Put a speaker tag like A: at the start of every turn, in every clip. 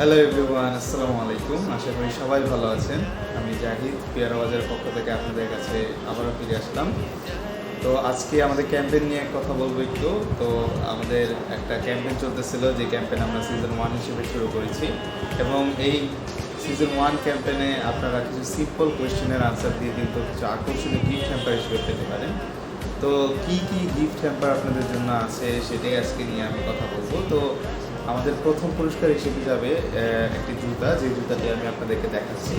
A: Hello everyone আসসালামু আলাইকুম আশা করি সবাই ভালো আছেন। আমি জাহিদ, পিয়ারা বাজারের পক্ষ থেকে আপনাদের কাছে আবারও ফিরে আসলাম। তো আজকে আমাদের ক্যাম্পেন নিয়ে কথা বলব একটু। তো আমাদের একটা ক্যাম্পেন চলতেছিল, যে ক্যাম্পেন আমরা সিজন ওয়ান হিসেবে শুরু করেছি। এবং এই সিজন ওয়ান ক্যাম্পেনে আপনারা কিছু সিম্পল কোয়েশ্চেনের আনসার দিয়ে কিন্তু কিছু আকর্ষণীয় গিফট হ্যাম্পার হিসেবে পেতে পারেন। তো কি কি গিফট হ্যাম্পার আপনাদের জন্য আছে, সেটাই আজকে নিয়ে আমি কথা বলব। তো আমাদের প্রথম পুরস্কার হিসেবে যাবে একটি জুতা। যে জুতাটি আমি আপনাদেরকে দেখাচ্ছি।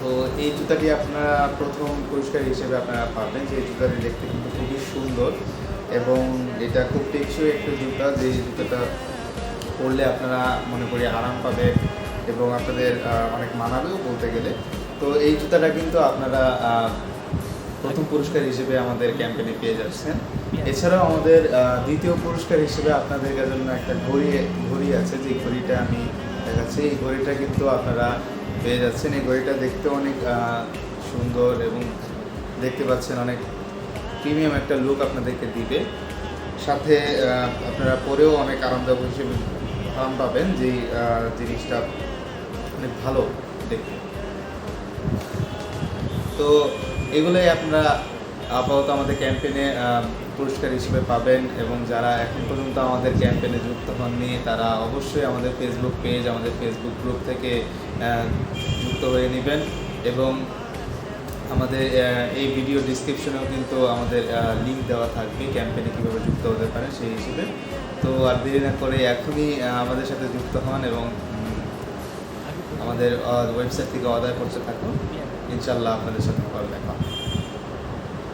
A: তো এই জুতাটি আপনারা প্রথম পুরস্কার হিসেবে আপনারা পাবেন। যে জুতাটি দেখতে কিন্তু খুবই সুন্দর এবং এটা খুব টেকসই একটা জুতা। যে জুতাটা পরলে আপনারা মনে করি আরাম পাবে এবং আপনাদের অনেক মানাবেও বলতে গেলে। তো এই জুতাটা কিন্তু আপনারা প্রথম পুরস্কার হিসেবে আমাদের ক্যাম্পেইনে পেয়ে যাচ্ছেন। এছাড়াও আমাদের দ্বিতীয় পুরস্কার হিসেবে আপনাদের জন্য একটা ঘড়ি ঘড়ি আছে। যে ঘড়িটা আমি দেখাচ্ছি, এই ঘড়িটা কিন্তু আপনারা পেয়ে যাচ্ছেন। এই ঘড়িটা দেখতে অনেক সুন্দর এবং দেখতে পাচ্ছেন অনেক প্রিমিয়াম একটা লুক আপনাদেরকে দিবে। সাথে আপনারা পরেও অনেক আরামদায়ক হিসেবে আরাম পাবেন যে জিনিসটা অনেক ভালো দেখতে। তো এগুলোই আপনারা আপাতত আমাদের ক্যাম্পেইনে পুরস্কার হিসেবে পাবেন এবং যারা এখন পর্যন্ত আমাদের ক্যাম্পেইনে যুক্ত হননি, তারা অবশ্যই আমাদের ফেসবুক পেজ আমাদের ফেসবুক গ্রুপ থেকে যুক্ত হয়ে নেবেন এবং আমাদের এই ভিডিও ডিসক্রিপশনেও কিন্তু আমাদের লিঙ্ক দেওয়া থাকবে ক্যাম্পেইনে কীভাবে যুক্ত হতে পারেন সেই হিসেবে। তো আর দেরি না করে এখনই আমাদের সাথে যুক্ত হন এবং আমাদের ওয়েবসাইট থেকে অর্ডার করতে থাকুন। ইনশাল্লাহ আপনাদের সাথে পরে দেখা।